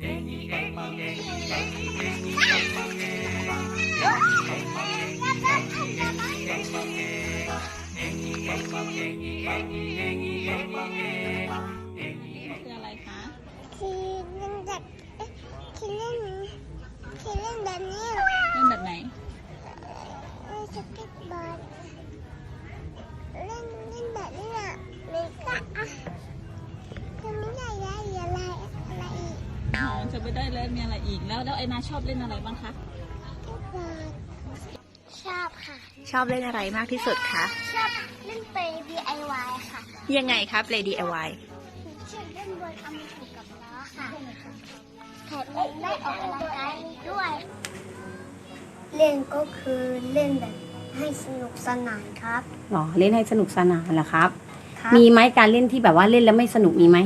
นี่คืออะไรคะคือเล่นแบบเอ๊ะคือเล่นคือเล่นแบบนี้เหรอเล่นแบบไหนเล่นสเก็ตบอร์ดเล่นเล่นแบบนี้อะมีกะ อ๋อจะไม่ได้เล่นมีอะไรอีกแล้ว แล้วไอนาชอบเล่นอะไรบ้างคะสเก็ตบอร์ดชอบค่ะ ชอบเล่นอะไรมากที่สุดคะชอบเล่นเป็น DIY ค่ะ ยังไงครับ Lady DIY ชอบเล่นบนเอามือถูกกับล้อค่ะแถมยังได้ออกกำลังกายด้วย เล่นก็คือเล่นแบบให้สนุกสนานครับ หรอเล่นให้สนุกสนานเหรอครับครับมีไหมการเล่นที่แบบว่าเล่นแล้วไม่สนุกมีไหม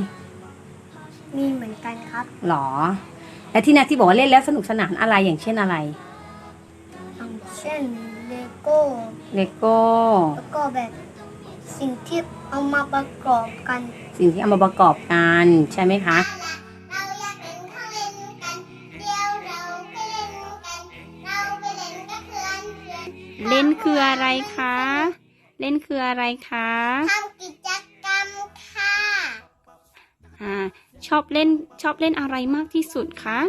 มีเหมือนกันครับหรอ และที่นาที่บอกว่าเล่นแล้วสนุกสนานอะไรอย่างเช่นอะไร อย่างเช่นเลโก้ เลโก้ แล้วก็แบบสิ่งที่เอามาประกอบกัน สิ่งที่เอามาประกอบกันใช่ไหมคะเราอยากเล่นของเล่นกันเดี๋ยวเราไปเล่นกันเราไปเล่นกับเพื่อนเพื่อนเล่นคืออะไรคะ เล่นคืออะไรคะ อบเล่นชอบเล่นอะไรมากที่สุดคะ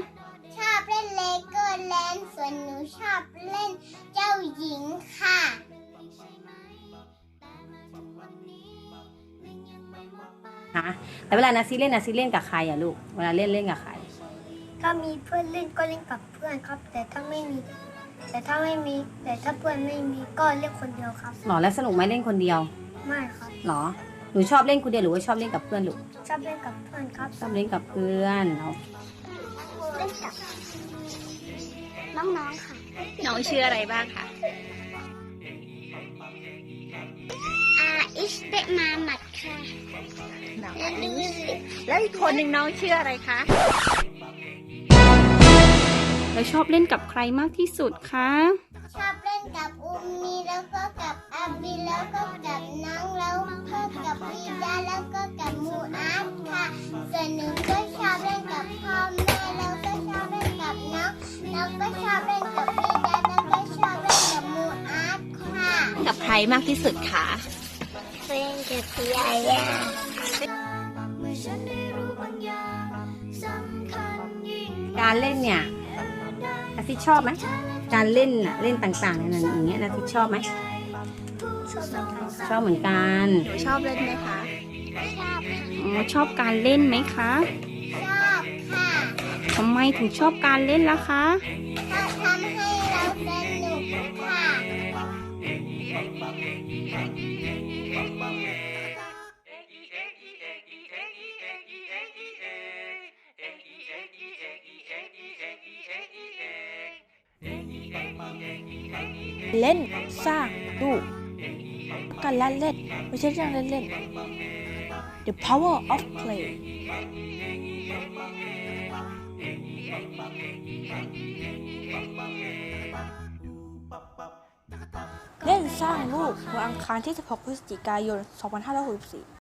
ชอบเล่นเลโก้แลนด์ส่วนหนูชอบเล่นเจ้าหญิงค่ะคะแต่เวลานาซีเล่นนาซีเล่นกับใครอะลูก เวลาเล่นเล่นกับใคร ถ้ามีเพื่อนเล่นก็เล่นกับเพื่อนครับ แต่ถ้าไม่มี แต่ถ้าไม่มี แต่ถ้าเพื่อนไม่มีก็เล่นคนเดียวครับ หรอแล้วสนุกไหมเล่นคนเดียว ไม่ครับ หรอ หนูชอบเล่นคนเดียวหรือว่าชอบเล่นกับเพื่อนลูกชอบเล่นกับเพื่อนครับชอบเล่นกับเพื่อนเอาเล่นกับน้องๆค่ะ น้องชื่ออะไรบ้างคะอาอิสเตมามัดค่ะน้องอลิสแล้วอีกคนหนึ่งน้องชื่ออะไรคะแล้วชอบเล่นกับใครมากที่สุดคะ ชอบเล่นกับอุมมีแล้วก็กับอาบิแล้วก็ วนหนูก็ชอบเล่นกับพ่อแม่แล้วก็ชอบเล่นกับน้องแล้วก็ชอบเล่นกับวิดาแล้วก็ชอบเล่นกับมูอาร์ตค่ะกับใครมากที่สุดคะเล่นกับพี่ยายาการเล่นเนี่ยนาซีชอบไหมการเล่นน่ะเล่นต่างๆนั่นอย่างเงี้ยนาซีชอบไหมชอบเหมือนกันชอบเหนูชอบเล่นไหมคะ อ๋อชอบการเล่นไหมคะ ชอบค่ะทำไมถึงชอบการเล่นล่ะคะเพราะทำให้เราสนุกค่ะ เล่นสร้างดูการละเล่นไม่ใช่เรื่องเล่นๆ The power of play เล่นสร้างลูกวันอังคารที่ 16 พฤศจิกายน 2564